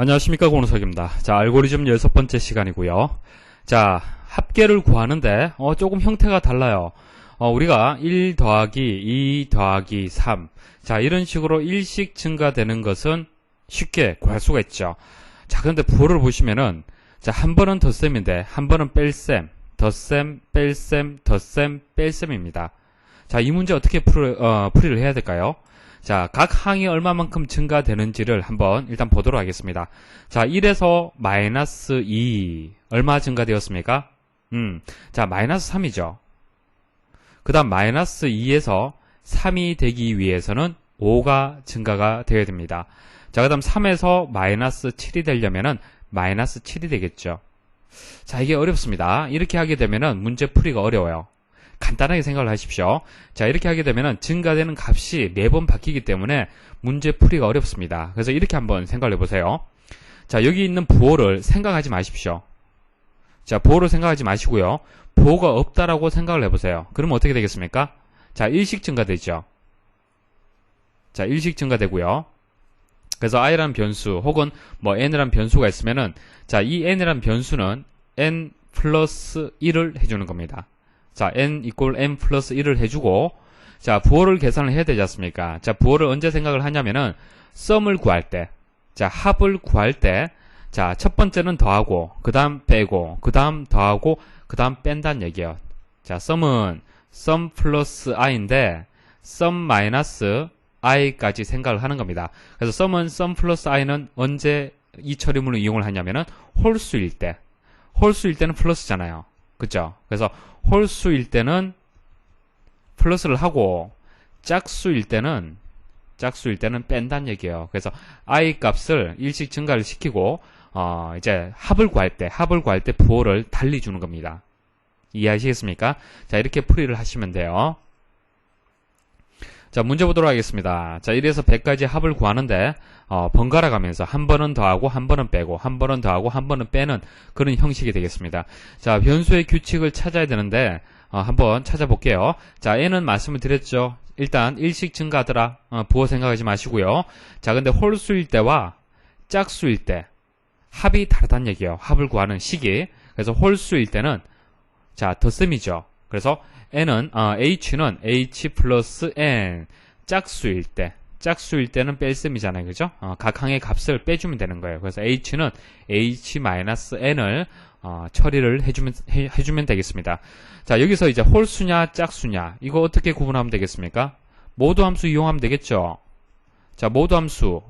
안녕하십니까 고노석입니다. 자 알고리즘 여섯 번째 시간이고요. 자 합계를 구하는데 어, 조금 형태가 달라요. 어, 우리가 1 더하기 2 더하기 3. 자 이런 식으로 일씩 증가되는 것은 쉽게 구할 수가 있죠. 자 그런데 부호를 보시면은 자한 번은 덧셈인데 한 번은 뺄셈, 덧셈, 뺄셈, 덧셈, 뺄셈입니다. 자 이 문제 어떻게 풀, 어, 풀이를 해야 될까요? 자, 각 항이 얼마만큼 증가되는지를 한번 일단 보도록 하겠습니다. 자, 1에서 마이너스 2 얼마 증가되었습니까? 음, 자, 마이너스 3이죠. 그 다음 마이너스 2에서 3이 되기 위해서는 5가 증가가 되어야 됩니다. 자, 그 다음 3에서 마이너스 7이 되려면은 마이너스 7이 되겠죠. 자, 이게 어렵습니다. 이렇게 하게 되면은 문제 풀이가 어려워요. 간단하게 생각을 하십시오. 자, 이렇게 하게 되면 증가되는 값이 매번 바뀌기 때문에 문제 풀이가 어렵습니다. 그래서 이렇게 한번 생각을 해보세요. 자, 여기 있는 부호를 생각하지 마십시오. 자, 부호를 생각하지 마시고요. 부호가 없다라고 생각을 해보세요. 그러면 어떻게 되겠습니까? 자, 일식 증가되죠. 자, 일식 증가되고요. 그래서 i라는 변수 혹은 뭐 n이라는 변수가 있으면은 자, 이 n이라는 변수는 n 플러스 1을 해주는 겁니다. 자, n 이꼴 n 플러스 1을 해주고, 자, 부호를 계산을 해야 되지 않습니까? 자, 부호를 언제 생각을 하냐면은, 썸을 구할 때, 자, 합을 구할 때, 자, 첫 번째는 더하고, 그 다음 빼고, 그 다음 더하고, 그 다음 뺀다는 얘기예요. 자, 썸은 썸 플러스 i인데, 썸 마이너스 i까지 생각을 하는 겁니다. 그래서 썸은 썸 플러스 i는 언제 이 처리문을 이용을 하냐면은, 홀수일 때. 홀수일 때는 플러스잖아요. 그죠? 그래서 홀수일 때는 플러스를 하고 짝수일 때는 짝수일 때는 뺀다는 얘기예요. 그래서 i 값을 일씩 증가를 시키고 어 이제 합을 구할 때 합을 구할 때 부호를 달리 주는 겁니다. 이해하시겠습니까? 자 이렇게 풀이를 하시면 돼요. 자 문제 보도록 하겠습니다. 자 1에서 100까지 합을 구하는데 어, 번갈아 가면서 한 번은 더하고 한 번은 빼고 한 번은 더하고 한 번은 빼는 그런 형식이 되겠습니다. 자 변수의 규칙을 찾아야 되는데 어, 한번 찾아볼게요. 자 n은 말씀을 드렸죠. 일단 일식 증가하더라. 어, 부호 생각하지 마시고요. 자 근데 홀수일 때와 짝수일 때 합이 다르다는 얘기예요. 합을 구하는 시기. 그래서 홀수일 때는 자 덧셈이죠. 그래서 n은 어, h는 h 플러스 n 짝수일 때 짝수일 때는 뺄셈이잖아요. 그죠? 어, 각 항의 값을 빼주면 되는 거예요. 그래서 h는 h-n을 어, 처리를 해주면, 해, 해주면 되겠습니다. 자, 여기서 이제 홀수냐, 짝수냐, 이거 어떻게 구분하면 되겠습니까? 모두 함수 이용하면 되겠죠? 자, 모두 함수.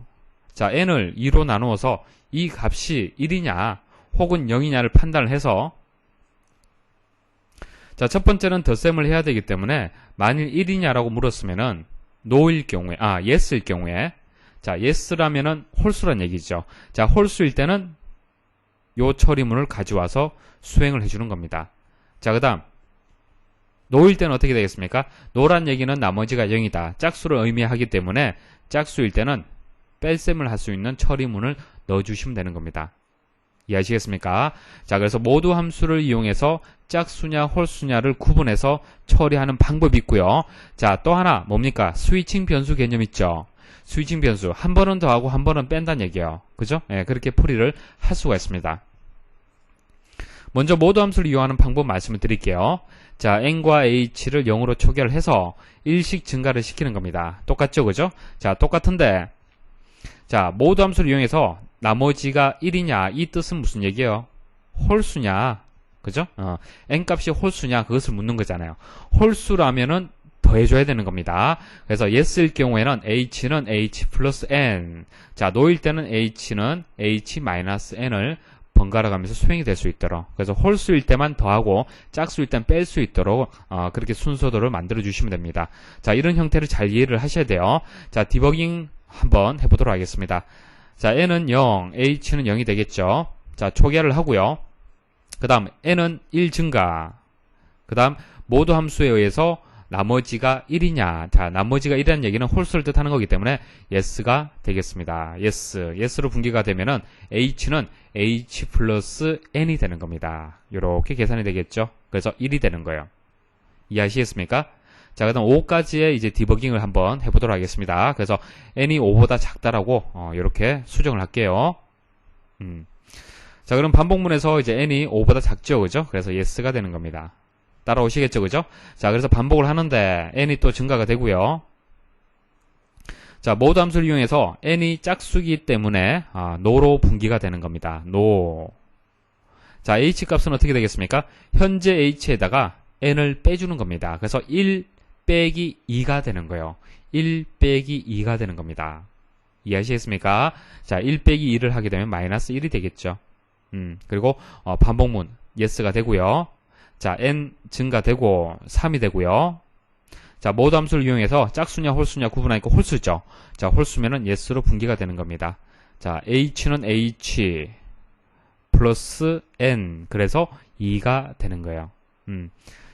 자, n을 2로 나누어서 이 값이 1이냐, 혹은 0이냐를 판단을 해서 자, 첫 번째는 덧셈을 해야 되기 때문에 만일 1이냐라고 물었으면은 no일 경우에 아, yes일 경우에 자, yes라면은 홀수란 얘기죠. 자, 홀수일 때는 요 처리문을 가져와서 수행을 해 주는 겁니다. 자, 그 다음 노일 때는 어떻게 되겠습니까? 노란 얘기는 나머지가 0이다. 짝수를 의미하기 때문에 짝수일 때는 뺄셈을 할 수 있는 처리문을 넣어주시면 되는 겁니다. 이해하시겠습니까? 자, 그래서 모두 함수를 이용해서 짝수냐 홀수냐를 구분해서 처리하는 방법이 있고요. 자, 또 하나 뭡니까? 스위칭 변수 개념 있죠? 스위칭 변수 한 번은 더하고 한 번은 뺀다는 얘기예요. 그죠? 예, 그렇게 풀이를 할 수가 있습니다. 먼저 모두 함수를 이용하는 방법 말씀을 드릴게요. 자, n과 h를 0으로 초기화를 해서 일식 증가를 시키는 겁니다. 똑같죠? 그죠? 자, 똑같은데 자, 모두 함수를 이용해서 나머지가 1이냐 이 뜻은 무슨 얘기예요? 홀수냐 그죠? 어, n값이 홀수냐 그것을 묻는 거잖아요. 홀수라면은 더해줘야 되는 겁니다. 그래서 yes일 경우에는 h는 h 플러스 n 자 no일 때는 h는 h 마이너스 n을 번갈아 가면서 수행이 될 수 있도록 그래서 홀수일 때만 더하고 짝수일 땐 뺄 수 있도록 어, 그렇게 순서도를 만들어 주시면 됩니다. 자 이런 형태를 잘 이해를 하셔야 돼요. 자 디버깅 한번 해보도록 하겠습니다. 자, n은 0, h는 0이 되겠죠. 자, 초기화를 하고요. 그 다음 n은 1 증가. 그 다음 모두 함수에 의해서 나머지가 1이냐. 자, 나머지가 1이라는 얘기는 홀수를 뜻하는 거기 때문에 yes가 되겠습니다. yes. yes로 분기가 되면은 h는 h 플러스 n이 되는 겁니다. 이렇게 계산이 되겠죠. 그래서 1이 되는 거예요. 이해하시겠습니까? 자, 그 다음 5까지의 이제 디버깅을 한번 해보도록 하겠습니다. 그래서 n이 5보다 작다라고, 어, 이렇게 수정을 할게요. 음. 자, 그럼 반복문에서 이제 n이 5보다 작죠, 그죠? 그래서 yes가 되는 겁니다. 따라오시겠죠, 그죠? 자, 그래서 반복을 하는데 n이 또 증가가 되고요. 자, 모드 함수를 이용해서 n이 짝수기 때문에 아, no로 분기가 되는 겁니다. no. 자, h 값은 어떻게 되겠습니까? 현재 h에다가 n을 빼주는 겁니다. 그래서 1 빼기 2가 되는 거예요. 1 빼기 2가 되는 겁니다. 이해하시겠습니까? 자, 1 빼기 2를 하게 되면 마이너스 1이 되겠죠. 음, 그리고 어, 반복문 yes가 되고요. 자, n 증가되고 3이 되고요. 자, 모드 함수를 이용해서 짝수냐 홀수냐 구분하니까 홀수죠. 자, 홀수면은 yes로 분기가 되는 겁니다. 자, h는 h 플러스 n 그래서 2가 되는 거예요. 음.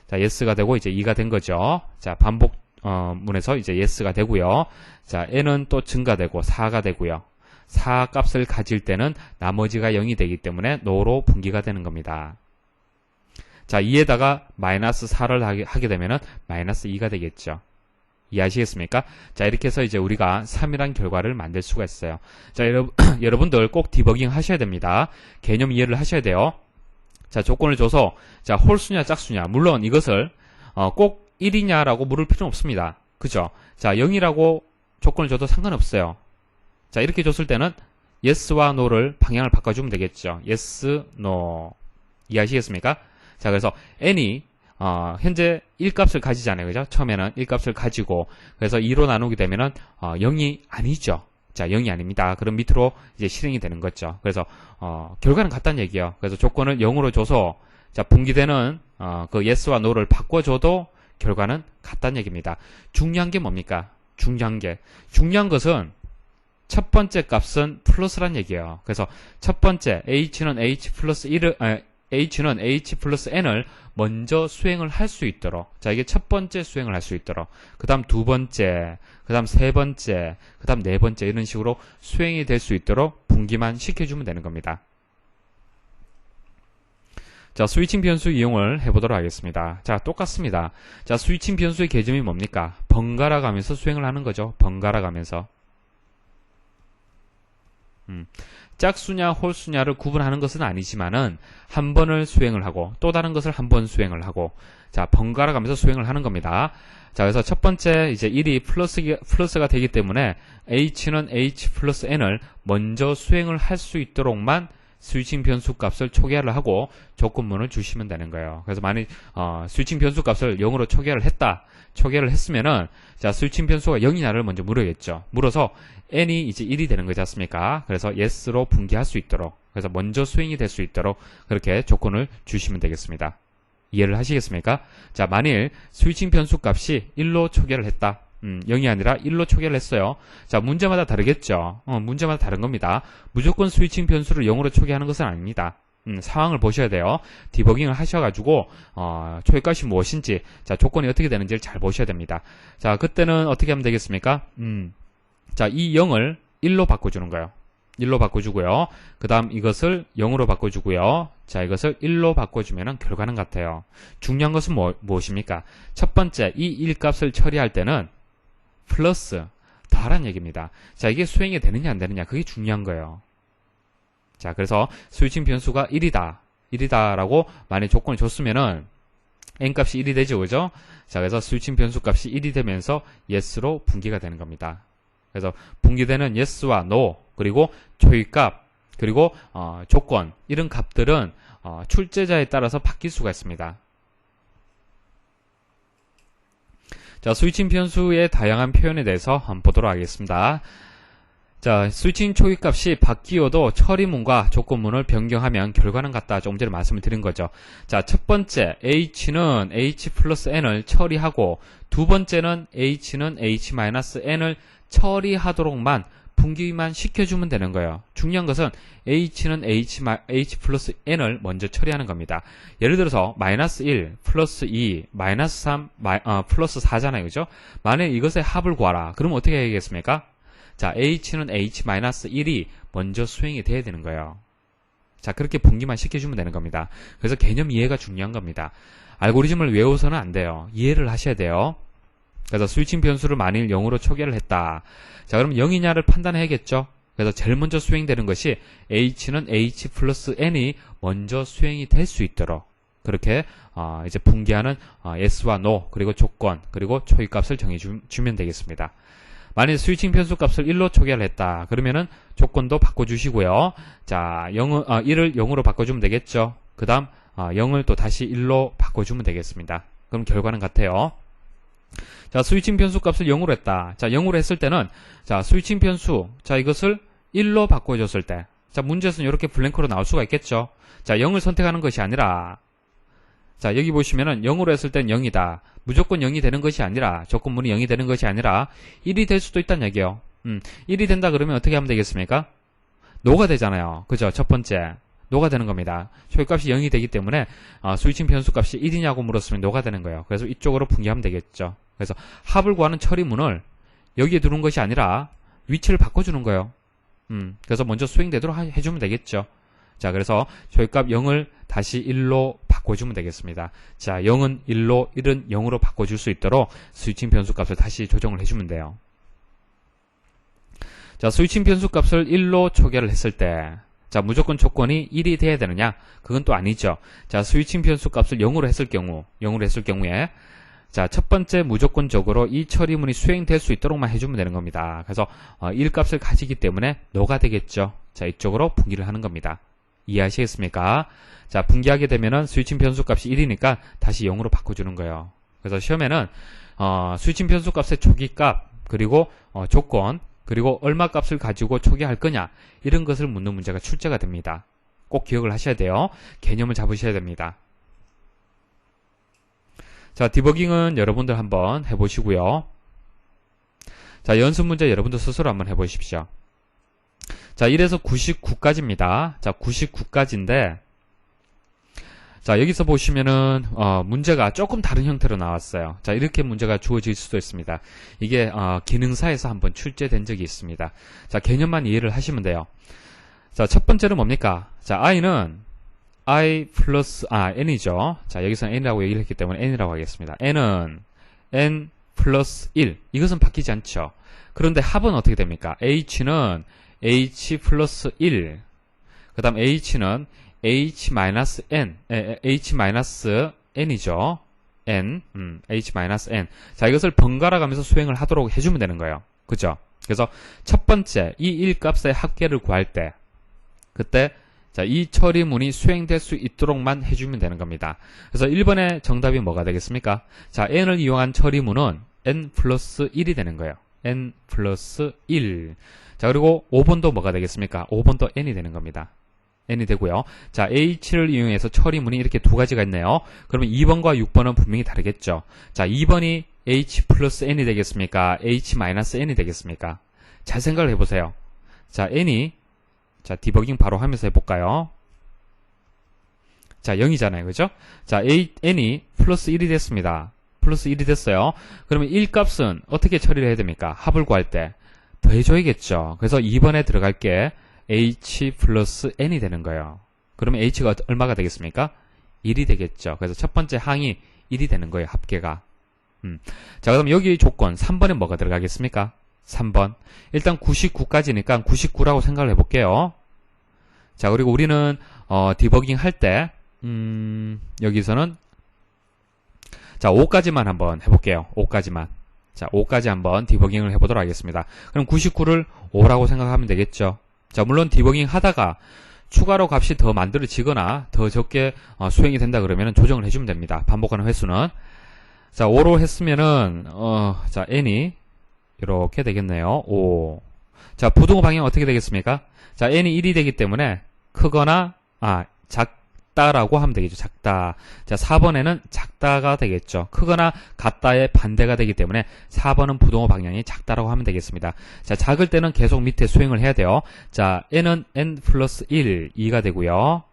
자, yes가 되고 이제 2가 된 거죠. 자, 반복 어, 문에서 이제 yes가 되고요. 자, n은 또 증가되고 4가 되고요. 4 값을 가질 때는 나머지가 0이 되기 때문에 no로 분기가 되는 겁니다. 자, 2에다가 마이너스 4를 하게, 하게 되면은 마이너스 2가 되겠죠. 이해하시겠습니까? 자, 이렇게 해서 이제 우리가 3이란 결과를 만들 수가 있어요. 자, 여러분, 여러분들 꼭 디버깅 하셔야 됩니다. 개념 이해를 하셔야 돼요. 자, 조건을 줘서, 자, 홀수냐, 짝수냐. 물론 이것을, 어, 꼭 1이냐라고 물을 필요는 없습니다. 그죠? 자, 0이라고 조건을 줘도 상관없어요. 자, 이렇게 줬을 때는 yes와 no를 방향을 바꿔주면 되겠죠. yes, no. 이해하시겠습니까? 자, 그래서 n이 어, 현재 1값을 가지잖아요. 그죠? 처음에는 1값을 가지고 그래서 2로 나누게 되면은 어, 0이 아니죠. 자, 0이 아닙니다. 그럼 밑으로 이제 실행이 되는 거죠. 그래서 어, 결과는 같다는 얘기예요. 그래서 조건을 0으로 줘서 자, 분기되는 어, 그 yes와 no를 바꿔 줘도 결과는 같다는 얘기입니다. 중요한 게 뭡니까? 중요한 게 중요한 것은 첫 번째 값은 플러스란 얘기예요. 그래서 첫 번째 h는 h 플러스 1을 아, h는 h 플러스 n을 먼저 수행을 할 수 있도록 자 이게 첫 번째 수행을 할 수 있도록 그 다음 두 번째 그 다음 세 번째 그 다음 네 번째 이런 식으로 수행이 될 수 있도록 분기만 시켜주면 되는 겁니다. 자 스위칭 변수 이용을 해보도록 하겠습니다. 자 똑같습니다. 자 스위칭 변수의 개념이 뭡니까? 번갈아 가면서 수행을 하는 거죠. 번갈아 가면서. 음. 짝수냐 홀수냐를 구분하는 것은 아니지만은 한 번을 수행을 하고 또 다른 것을 한 번 수행을 하고 자 번갈아 가면서 수행을 하는 겁니다. 자 그래서 첫 번째 이제 1이 플러스 플러스가 되기 때문에 h는 h 플러스 n을 먼저 수행을 할 수 있도록만 스위칭 변수 값을 초기화를 하고 조건문을 주시면 되는 거예요. 그래서 만약 어, 스위칭 변수 값을 0으로 초기화를 했다. 초기화를 했으면은 자 스위칭 변수가 0이냐를 먼저 물어야겠죠. 물어서 n이 이제 1이 되는 거지 않습니까? 그래서 yes로 분기할 수 있도록 그래서 먼저 수행이 될 수 있도록 그렇게 조건을 주시면 되겠습니다. 이해를 하시겠습니까? 자 만일 스위칭 변수 값이 1로 초기화를 했다. 음, 0이 아니라 1로 초기화를 했어요. 자, 문제마다 다르겠죠. 어, 문제마다 다른 겁니다. 무조건 스위칭 변수를 0으로 초기화하는 것은 아닙니다. 음, 상황을 보셔야 돼요. 디버깅을 하셔가지고 어, 초기값이 무엇인지 자 조건이 어떻게 되는지를 잘 보셔야 됩니다. 자 그때는 어떻게 하면 되겠습니까? 음, 자 이 0을 1로 바꿔주는 거예요. 1로 바꿔주고요. 그 다음 이것을 0으로 바꿔주고요. 자, 이것을 1로 바꿔주면 결과는 같아요. 중요한 것은 뭐, 무엇입니까? 첫 번째, 이 1값을 처리할 때는 플러스 더하란 얘기입니다. 자, 이게 수행이 되느냐 안 되느냐 그게 중요한 거예요. 자, 그래서 스위칭 변수가 1이다. 1이다라고 만약 조건을 줬으면은 n 값이 1이 되죠. 그죠? 자, 그래서 스위칭 변수 값이 1이 되면서 yes로 분기가 되는 겁니다. 그래서 분기되는 yes와 no 그리고 초기값 그리고 어, 조건 이런 값들은 어, 출제자에 따라서 바뀔 수가 있습니다. 자, 스위칭 변수의 다양한 표현에 대해서 한번 보도록 하겠습니다. 자, 스위칭 초기값이 바뀌어도 처리문과 조건문을 변경하면 결과는 같다. 조금 전에 말씀을 드린 거죠. 자, 첫 번째 h는 h 플러스 n을 처리하고 두 번째는 h는 h-n을 처리하도록만 분기만 시켜주면 되는 거예요. 중요한 것은 h는 h, h 플러스 n을 먼저 처리하는 겁니다. 예를 들어서 마이너스 1, 플러스 2, 마이너스 3, 마이, 어, 플러스 4잖아요. 그죠? 만약 이것의 합을 구하라. 그러면 어떻게 해야겠습니까? 자, h는 h-1이 먼저 수행이 돼야 되는 거예요. 자, 그렇게 분기만 시켜주면 되는 겁니다. 그래서 개념 이해가 중요한 겁니다. 알고리즘을 외워서는 안 돼요. 이해를 하셔야 돼요. 그래서 스위칭 변수를 만일 0으로 초기화를 했다. 자, 그럼 0이냐를 판단해야겠죠? 그래서 제일 먼저 수행되는 것이 h는 h 플러스 n이 먼저 수행이 될 수 있도록 그렇게 어, 이제 분기하는 어, yes와 no 그리고 조건 그리고 초기값을 정해 주, 면 되겠습니다. 만약 스위칭 변수 값을 1로 초기화를 했다. 그러면은 조건도 바꿔주시고요. 자, 0, 어, 1을 0으로 바꿔주면 되겠죠. 그 다음 어, 0을 또 다시 1로 바꿔주면 되겠습니다. 그럼 결과는 같아요. 자, 스위칭 변수 값을 0으로 했다. 자, 0으로 했을 때는 자, 스위칭 변수 자, 이것을 1로 바꿔 줬을 때 자, 문제에서는 이렇게 블랭크로 나올 수가 있겠죠. 자, 0을 선택하는 것이 아니라 자, 여기 보시면은 0으로 했을 땐 0이다. 무조건 0이 되는 것이 아니라 조건문이 0이 되는 것이 아니라 1이 될 수도 있다는 얘기예요. 음, 1이 된다 그러면 어떻게 하면 되겠습니까? 노가 되잖아요. 그죠? 첫 번째. 노가 되는 겁니다. 초기값이 0이 되기 때문에 어, 스위칭 변수 값이 1이냐고 물었으면 노가 되는 거예요. 그래서 이쪽으로 분기하면 되겠죠. 그래서 합을 구하는 처리문을 여기에 두는 것이 아니라 위치를 바꿔주는 거예요. 음, 그래서 먼저 수행되도록 하- 해주면 되겠죠. 자, 그래서 초기값 0을 다시 1로 바꿔주면 되겠습니다. 자, 0은 1로, 1은 0으로 바꿔줄 수 있도록 스위칭 변수 값을 다시 조정을 해주면 돼요. 자, 스위칭 변수 값을 1로 초기화를 했을 때, 자, 무조건 조건이 1이 돼야 되느냐? 그건 또 아니죠. 자, 스위칭 변수 값을 0으로 했을 경우, 0으로 했을 경우에, 자, 첫 번째 무조건적으로 이 처리문이 수행될 수 있도록만 해주면 되는 겁니다. 그래서, 어, 1 값을 가지기 때문에 노가 되겠죠. 자, 이쪽으로 분기를 하는 겁니다. 이해하시겠습니까? 자, 분기하게 되면은 스위칭 변수 값이 1이니까 다시 0으로 바꿔주는 거예요. 그래서 시험에는, 어, 스위칭 변수 값의 초기값, 그리고, 어, 조건, 그리고 얼마 값을 가지고 초기할 거냐, 이런 것을 묻는 문제가 출제가 됩니다. 꼭 기억을 하셔야 돼요. 개념을 잡으셔야 됩니다. 자, 디버깅은 여러분들 한번 해보시고요. 자, 연습 문제 여러분들 스스로 한번 해보십시오. 자, 1에서 99까지입니다. 자, 99까지인데, 자, 여기서 보시면은, 어, 문제가 조금 다른 형태로 나왔어요. 자, 이렇게 문제가 주어질 수도 있습니다. 이게, 어, 기능사에서 한번 출제된 적이 있습니다. 자, 개념만 이해를 하시면 돼요. 자, 첫 번째는 뭡니까? 자, i는 i 플러스, 아, n이죠. 자, 여기서 n이라고 얘기를 했기 때문에 n이라고 하겠습니다. n은 n 플러스 1. 이것은 바뀌지 않죠. 그런데 합은 어떻게 됩니까? h는 h 플러스 1. 그 다음 h는 h 마이너스 n, 에, h 마이너스 n이죠. n, 음, h 마이너스 n. 자, 이것을 번갈아 가면서 수행을 하도록 해주면 되는 거예요. 그죠? 그래서 첫 번째, 이 1값의 합계를 구할 때, 그때, 자, 이 처리문이 수행될 수 있도록만 해주면 되는 겁니다. 그래서 1번의 정답이 뭐가 되겠습니까? 자, n을 이용한 처리문은 n 플러스 1이 되는 거예요. n 플러스 1. 자, 그리고 5번도 뭐가 되겠습니까? 5번도 n이 되는 겁니다. n이 되고요. 자, h를 이용해서 처리문이 이렇게 두 가지가 있네요. 그러면 2번과 6번은 분명히 다르겠죠. 자, 2번이 h 플러스 n이 되겠습니까? h 마이너스 n이 되겠습니까? 잘 생각을 해보세요. 자, n이 자, 디버깅 바로 하면서 해볼까요? 자, 0이잖아요. 그죠? 자, n이 플러스 1이 됐습니다. 플러스 1이 됐어요. 그러면 1 값은 어떻게 처리를 해야 됩니까? 합을 구할 때. 더해줘야겠죠. 그래서 2번에 들어갈 게 h 플러스 n이 되는 거예요. 그러면 h가 얼마가 되겠습니까? 1이 되겠죠. 그래서 첫 번째 항이 1이 되는 거예요. 합계가. 음. 자, 그럼 여기 조건 3번에 뭐가 들어가겠습니까? 3번. 일단 99까지니까 99라고 생각을 해볼게요. 자, 그리고 우리는, 어, 디버깅 할 때, 음, 여기서는, 자, 5까지만 한번 해볼게요. 5까지만. 자, 5까지 한번 디버깅을 해보도록 하겠습니다. 그럼 99를 5라고 생각하면 되겠죠. 자, 물론 디버깅 하다가 추가로 값이 더 만들어지거나 더 적게 어, 수행이 된다 그러면 조정을 해주면 됩니다. 반복하는 횟수는. 자, 5로 했으면은, 어, 자, n이 이렇게 되겠네요. 5. 자, 부등호 방향 어떻게 되겠습니까? 자, n이 1이 되기 때문에 크거나, 아, 작다라고 하면 되겠죠. 작다. 자, 4번에는 작다가 되겠죠. 크거나 같다의 반대가 되기 때문에 4번은 부등호 방향이 작다라고 하면 되겠습니다. 자, 작을 때는 계속 밑에 수행을 해야 돼요. 자, n은 n 플러스 1, 2가 되고요.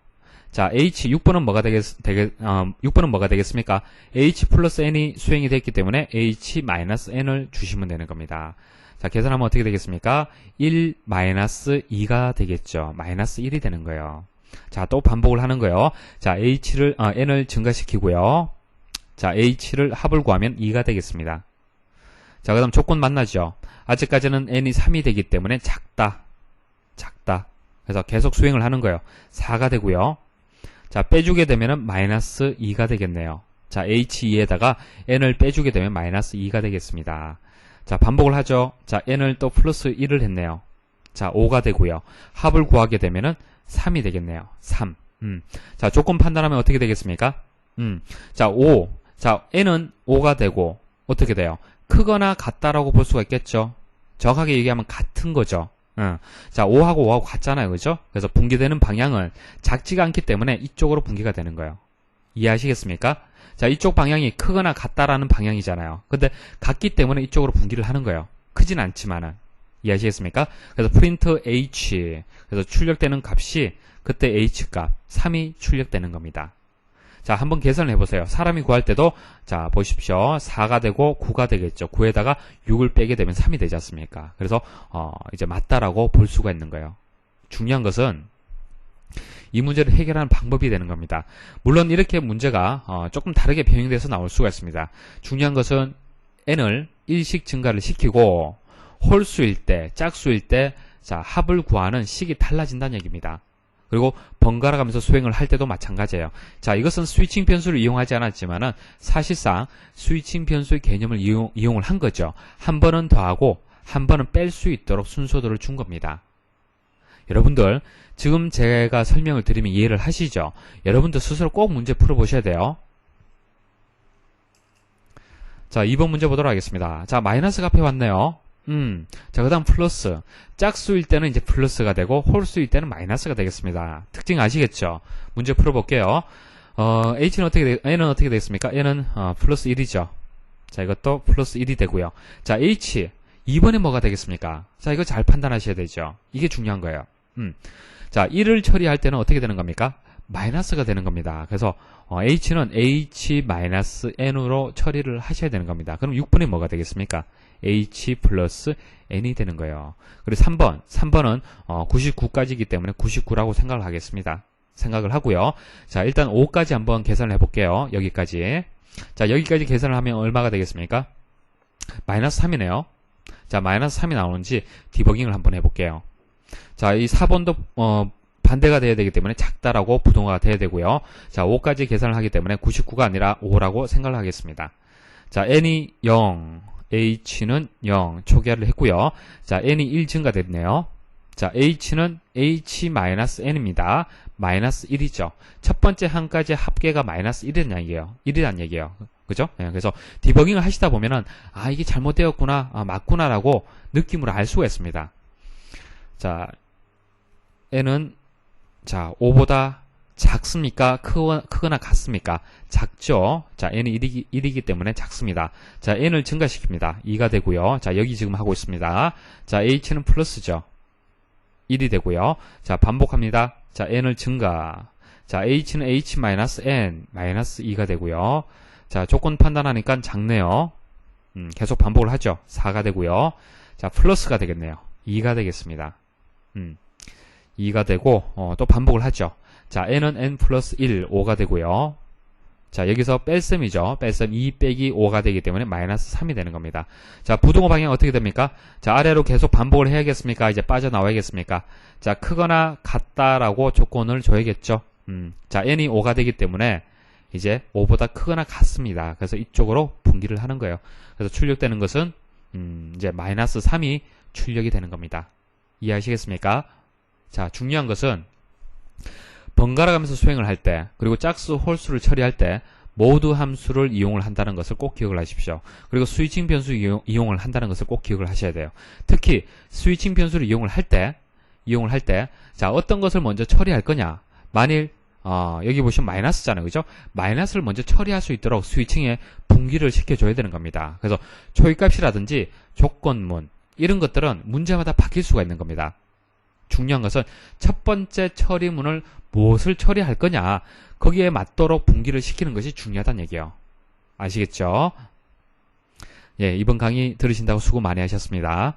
자, h 6번은 뭐가 되겠, 되겠 어, 6번은 뭐가 되겠습니까? h 플러스 n이 수행이 됐기 때문에 h 마이너스 n을 주시면 되는 겁니다. 자, 계산하면 어떻게 되겠습니까? 1 마이너스 2가 되겠죠. 마이너스 1이 되는 거예요. 자, 또 반복을 하는 거예요. 자, h를 어, n을 증가시키고요. 자, h를 합을 구하면 2가 되겠습니다. 자, 그다음 조건 만나죠. 아직까지는 n이 3이 되기 때문에 작다. 작다. 그래서 계속 수행을 하는 거예요. 4가 되고요. 자, 빼주게 되면은 마이너스 2가 되겠네요. 자, H2에다가 n을 빼주게 되면 마이너스 2가 되겠습니다. 자, 반복을 하죠. 자, n을 또 플러스 1을 했네요. 자, 5가 되고요. 합을 구하게 되면은 3이 되겠네요. 3. 음. 자, 조건 판단하면 어떻게 되겠습니까? 음. 자, 5. 자, n은 5가 되고 어떻게 돼요? 크거나 같다라고 볼 수가 있겠죠. 정확하게 얘기하면 같은 거죠. 응. 자, 5하고 5하고 같잖아요. 그죠? 그래서 분기되는 방향은 작지가 않기 때문에 이쪽으로 분기가 되는 거예요. 이해하시겠습니까? 자, 이쪽 방향이 크거나 같다라는 방향이잖아요. 근데 같기 때문에 이쪽으로 분기를 하는 거예요. 크진 않지만은. 이해하시겠습니까? 그래서 프린트 h 그래서 출력되는 값이 그때 h 값 3이 출력되는 겁니다. 자, 한번 계산을 해보세요. 사람이 구할 때도 자 보십시오. 4가 되고 9가 되겠죠. 9에다가 6을 빼게 되면 3이 되지 않습니까? 그래서 어, 이제 맞다라고 볼 수가 있는 거예요. 중요한 것은 이 문제를 해결하는 방법이 되는 겁니다. 물론 이렇게 문제가 어, 조금 다르게 변형돼서 나올 수가 있습니다. 중요한 것은 n을 일식 증가를 시키고 홀수일 때, 짝수일 때 자, 합을 구하는 식이 달라진다는 얘기입니다. 그리고 번갈아 가면서 수행을 할 때도 마찬가지예요. 자, 이것은 스위칭 변수를 이용하지 않았지만은 사실상 스위칭 변수의 개념을 이용, 이용을 한 거죠. 한 번은 더하고 한 번은 뺄 수 있도록 순서도를 준 겁니다. 여러분들 지금 제가 설명을 드리면 이해를 하시죠? 여러분들 스스로 꼭 문제 풀어보셔야 돼요. 자, 2번 문제 보도록 하겠습니다. 자, 마이너스가 앞에 왔네요. 음, 자, 그 다음 플러스. 짝수일 때는 이제 플러스가 되고, 홀수일 때는 마이너스가 되겠습니다. 특징 아시겠죠? 문제 풀어볼게요. 어, h는 어떻게, 되, n은 어떻게 되겠습니까? n은, 어, 플러스 1이죠. 자, 이것도 플러스 1이 되고요. 자, h. 2번에 뭐가 되겠습니까? 자, 이거 잘 판단하셔야 되죠. 이게 중요한 거예요. 음. 자, 1을 처리할 때는 어떻게 되는 겁니까? 마이너스가 되는 겁니다. 그래서 어, h는 h-n으로 처리를 하셔야 되는 겁니다. 그럼 6번이 뭐가 되겠습니까? H 플러스 n이 되는 거예요. 그리고 3번, 3번은 어, 99까지이기 때문에 99라고 생각을 하겠습니다. 생각을 하고요. 자, 일단 5까지 한번 계산을 해볼게요. 여기까지. 자, 여기까지 계산을 하면 얼마가 되겠습니까? 마이너스 3이네요. 자, 마이너스 3이 나오는지 디버깅을 한번 해볼게요. 자, 이 4번도 어, 반대가 돼야 되기 때문에 작다라고 부동화가 돼야 되고요. 자, 5까지 계산을 하기 때문에 99가 아니라 5라고 생각을 하겠습니다. 자, n이 0, h는 0 초기화를 했고요. 자, n이 1 증가됐네요. 자, h는 h-n입니다. 마이너스 1이죠. 첫 번째 한까지 합계가 마이너스 1이라는 얘기예요. 1이라는 얘기예요. 그죠? 네, 그래서 디버깅을 하시다 보면은 아 이게 잘못되었구나, 아, 맞구나라고 느낌으로 알 수가 있습니다. 자, n은 자 5보다 작습니까? 크거나, 같습니까? 작죠? 자, n이 1이기, 1이기 때문에 작습니다. 자, n을 증가시킵니다. 2가 되고요. 자, 여기 지금 하고 있습니다. 자, h는 플러스죠. 1이 되고요. 자, 반복합니다. 자, n을 증가. 자, h는 h-n, 마이너스 2가 되고요. 자, 조건 판단하니까 작네요. 음, 계속 반복을 하죠. 4가 되고요. 자, 플러스가 되겠네요. 2가 되겠습니다. 음, 2가 되고, 어, 또 반복을 하죠. 자, n은 n 플러스 1, 5가 되고요. 자, 여기서 뺄셈이죠. 뺄셈 2 빼기 5가 되기 때문에 마이너스 3이 되는 겁니다. 자, 부동호 방향 어떻게 됩니까? 자, 아래로 계속 반복을 해야겠습니까? 이제 빠져나와야겠습니까? 자, 크거나 같다라고 조건을 줘야겠죠. 음, 자, n이 5가 되기 때문에 이제 5보다 크거나 같습니다. 그래서 이쪽으로 분기를 하는 거예요. 그래서 출력되는 것은 음, 이제 마이너스 3이 출력이 되는 겁니다. 이해하시겠습니까? 자, 중요한 것은 번갈아 가면서 수행을 할 때, 그리고 짝수, 홀수를 처리할 때, 모두 함수를 이용을 한다는 것을 꼭 기억을 하십시오. 그리고 스위칭 변수 이용, 이용 을 한다는 것을 꼭 기억을 하셔야 돼요. 특히 스위칭 변수를 이용을 할 때, 이용을 할 때, 자 어떤 것을 먼저 처리할 거냐? 만일 어, 여기 보시면 마이너스잖아요, 그죠? 마이너스를 먼저 처리할 수 있도록 스위칭에 분기를 시켜줘야 되는 겁니다. 그래서 초이값이라든지 조건문 이런 것들은 문제마다 바뀔 수가 있는 겁니다. 중요한 것은 첫 번째 처리문을 무엇을 처리할 거냐 거기에 맞도록 분기를 시키는 것이 중요하다는 얘기예요. 아시겠죠? 예, 이번 강의 들으신다고 수고 많이 하셨습니다.